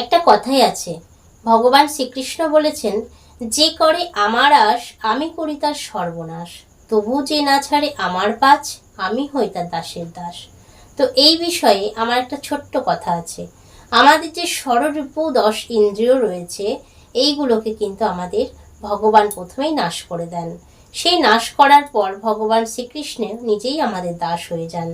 একটা কথাই আছে। ভগবান শ্রীকৃষ্ণ বলেছেন, যে করে আমার আশ, আমি করি তার সর্বনাশ। তবু যে না ছাড়ে আমার পাছ, আমি হই তার দাসের দাস। তো এই বিষয়ে আমার একটা ছোট্ট কথা আছে। আমাদের যে ষড়রূপ দশ ইন্দ্রিয় রয়েছে, এইগুলোকে কিন্তু আমাদের ভগবান প্রথমেই নাশ করে দেন। সেই নাশ করার পর ভগবান শ্রীকৃষ্ণ নিজেই আমাদের দাস হয়ে যান।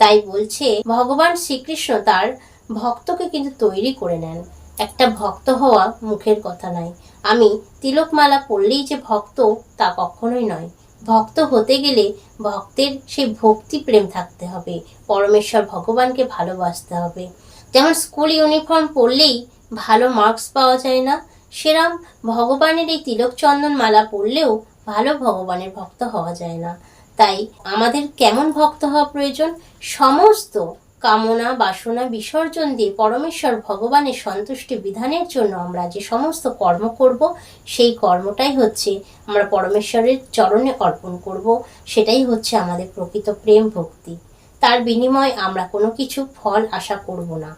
তাই বলছে, ভগবান শ্রীকৃষ্ণ তার ভক্তকে কিন্তু তৈরি করে নেন। একটা ভক্ত হওয়া মুখের কথা নয়। আমি তিলকমালা পড়লেই যে ভক্ত, তা কখনোই নয়। ভক্ত হতে গেলে ভক্তের সেই ভক্তি প্রেম থাকতে হবে। পরমেশ্বর ভগবানকে ভালোবাসতে হবে। যেমন স্কুল ইউনিফর্ম পরলেই ভালো মার্কস পাওয়া যায় না, সেরাম ভগবানের এই তিলক চন্দন মালা পরলেও ভালো ভগবানের ভক্ত হওয়া যায় না। তাই আমাদের কেমন ভক্ত হওয়া প্রয়োজন? সমস্ত কামনা, বাসনা, বিসর্জন দিয়ে পরমেশ্বর ভগবানের সন্তুষ্টি বিধানের জন্য আমরা যে সমস্ত কর্ম করব, সেই কর্মটাই হচ্ছে আমরা পরমেশ্বরের চরণে অর্পণ করব, সেটাই হচ্ছে আমাদের প্রকৃত প্রেম ভক্তি। তার বিনিময়ে আমরা কোনো কিছু ফল আশা করব না।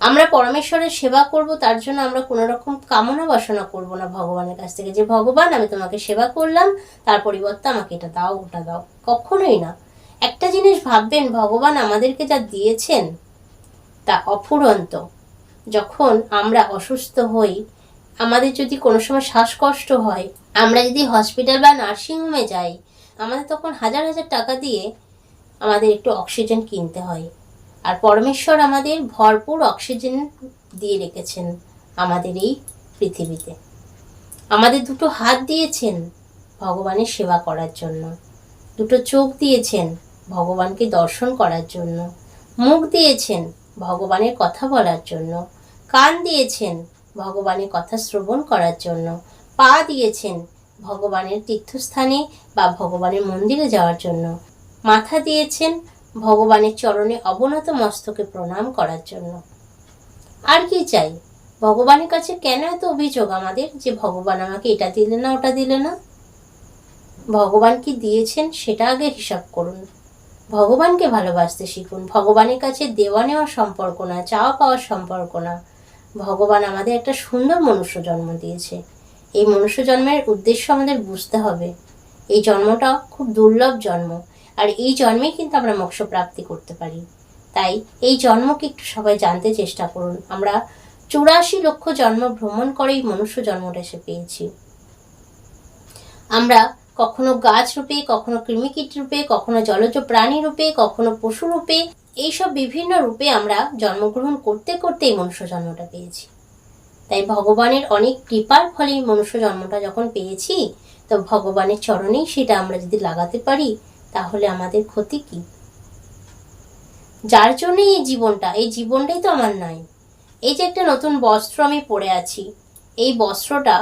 আমরা পরমেশ্বরের সেবা করব, তার জন্য আমরা কোনো রকম কামনা বাসনা করব না ভগবানের কাছ থেকে। যে ভগবান, আমি তোমাকে সেবা করলাম, তার পরিবর্তে আমাকে এটা দাও, ওটা দাও। কখনোই না। একটা জিনিস ভাববেন, ভগবান আমাদেরকে যা দিয়েছেন তা অফুরন্ত। যখন আমরা অসুস্থ হই, আমাদের যদি কোনো সময় শ্বাসকষ্ট হয়, আমরা যদি হসপিটাল বা নার্সিংহোমে যাই, আমাদের তখন হাজার হাজার টাকা দিয়ে আমাদের একটু অক্সিজেন কিনতে হয়। আর পরমেশ্বর আমাদের ভরপুর অক্সিজেন দিয়ে রেখেছেন আমাদের এই পৃথিবীতে। আমাদের দুটো হাত দিয়েছেন ভগবানের সেবা করার জন্য। দুটো চোখ দিয়েছেন ভগবানকে দর্শন করার জন্য, মুখ দিয়েছেন ভগবানের কথা বলার জন্য, কান দিয়েছেন ভগবানের কথা শ্রবণ করার জন্য, পা দিয়েছেন ভগবানের তীর্থস্থানে বা ভগবানের মন্দিরে যাওয়ার জন্য, মাথা দিয়েছেন ভগবানের চরণে অবনত মস্তকে প্রণাম করার জন্য। আর কি চাই? ভগবানের কাছে কেন এত অভিযোগ আমাদের যে ভগবান আমাকে এটা দিলে না, ওটা দিলে না? ভগবান কি দিয়েছেন সেটা আগে হিসাব করুন। ভগবানকে ভালোবাসতে শিখুন। ভগবানের কাছে দেওয়া নেওয়ার সম্পর্ক না, চাওয়া পাওয়ার সম্পর্ক না। ভগবান আমাদের একটা সুন্দর মনুষ্য জন্ম দিয়েছে। এই মনুষ্য জন্মের উদ্দেশ্য আমাদের বুঝতে হবে। এই জন্মটা খুব দুর্লভ জন্ম, আর এই জন্মেই কিন্তু আমরা মোক্ষ প্রাপ্তি করতে পারি। তাই এই জন্মকে একটু সবাই জানতে চেষ্টা করুন। আমরা চুরাশি লক্ষ জন্ম ভ্রমণ করেই মনুষ্য জন্মটা এসে পেয়েছি। আমরা কখনো গাছ রূপে, কখনো কৃমিকীট রূপে, কখনো জলজ প্রাণী রূপে, কখনো পশু রূপে, এইসব বিভিন্ন রূপে আমরা জন্মগ্রহণ করতে করতে এই মনুষ্য জন্মটা পেয়েছি। তাই ভগবানের অনেক কৃপার ফলে মনুষ্য জন্মটা যখন পেয়েছি, তো ভগবানের চরণেই সেটা আমরা যদি লাগাতে পারি, তাহলে আমাদের ক্ষতি কি? যার জন্য এই জীবনটা, এই জীবনটাই তো আমার নাই। এই যে একটা নতুন বস্ত্র আমি পরে আছি, এই বস্ত্রটা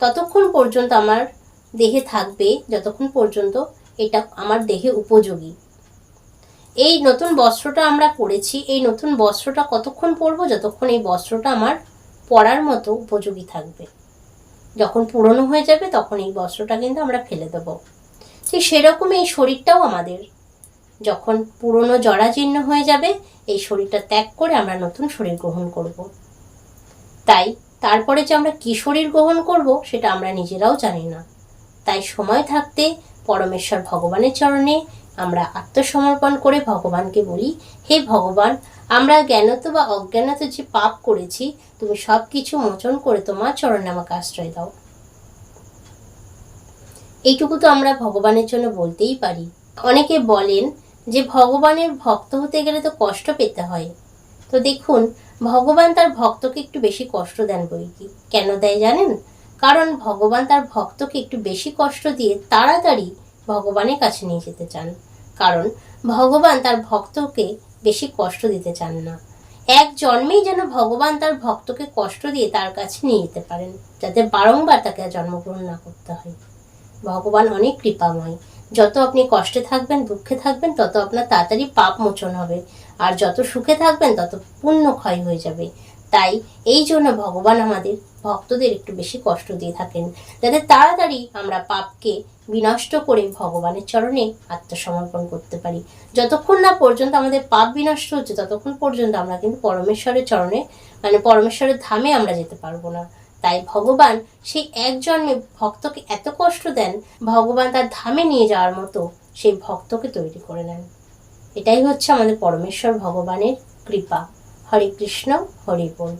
ততক্ষণ পর্যন্ত আমার দেহে থাকবে যতক্ষণ পর্যন্ত এটা আমার দেহে উপযোগী। এই নতুন বস্ত্রটা আমরা পরেছি, এই নতুন বস্ত্রটা কতক্ষণ পরবো? যতক্ষণ এই বস্ত্রটা আমার পরার মতো উপযোগী থাকবে। যখন পুরনো হয়ে যাবে, তখন এই বস্ত্রটা কিন্তু আমরা ফেলে দেবো। ঠিক সেরকম এই শরীরটাও আমাদের। যখন পুরনো জরাজীর্ণ হয়ে যাবে, এই শরীরটা ত্যাগ করে আমরা নতুন শরীর গ্রহণ করব। তাই, তারপরে যে আমরা কী শরীর গ্রহণ করব, সেটা আমরা নিজেরাও জানি না। তাই সময় থাকতে পরমেশ্বর ভগবানের চরণে আমরা আত্মসমর্পণ করে ভগবানকে বলি, হে ভগবান, আমরা জ্ঞানত বা অজ্ঞানত যে পাপ করেছি, তুমি সব কিছু মোচন করে তোমার চরণে আমাকে আশ্রয় দাও। এইটুকু তো আমরা ভগবানের জন্য বলতেই পারি। অনেকে বলেন যে ভগবানের ভক্ত হতে গেলে তো কষ্ট পেতে হয়। তো দেখুন, ভগবান তার ভক্তকে একটু বেশি কষ্ট দেন বই কি। কেন দেয় জানেন? কারণ ভগবান তার ভক্তকে একটু বেশি কষ্ট দিয়ে তাড়াতাড়ি ভগবানের কাছে নিয়ে যেতে চান। কারণ ভগবান তার ভক্তকে বেশি কষ্ট দিতে চান না। এক জন্মেই যেন ভগবান তার ভক্তকে কষ্ট দিয়ে তার কাছে নিয়ে যেতে পারেন, যাতে বারংবার তাকে জন্মগ্রহণ না করতে হয়। ভগবান অনেক কৃপাময়। যত আপনি কষ্টে থাকবেন, দুঃখে থাকবেন, তত আপনার তাড়াতাড়ি পাপ মোচন হবে। আর যত সুখে থাকবেন, তত পুণ্য ক্ষয় হয়ে যাবে। তাই এই জন্য ভগবান আমাদের ভক্তদের একটু বেশি কষ্ট দিয়ে থাকেন, যাতে তাড়াতাড়ি আমরা পাপকে বিনষ্ট করে ভগবানের চরণে আত্মসমর্পণ করতে পারি। যতক্ষণ না পর্যন্ত আমাদের পাপ বিনষ্ট হচ্ছে, ততক্ষণ পর্যন্ত আমরা কিন্তু পরমেশ্বরের চরণে মানে পরমেশ্বরের ধামে আমরা যেতে পারব না। তাই ভগবান সেই এক জন্মে ভক্তকে এত কষ্ট দেন, ভগবান তার ধামে নিয়ে যাওয়ার মতো সেই ভক্তকে তৈরি করে নেন। এটাই হচ্ছে আমাদের পরমেশ্বর ভগবানের কৃপা। হরে কৃষ্ণ, হরি বল।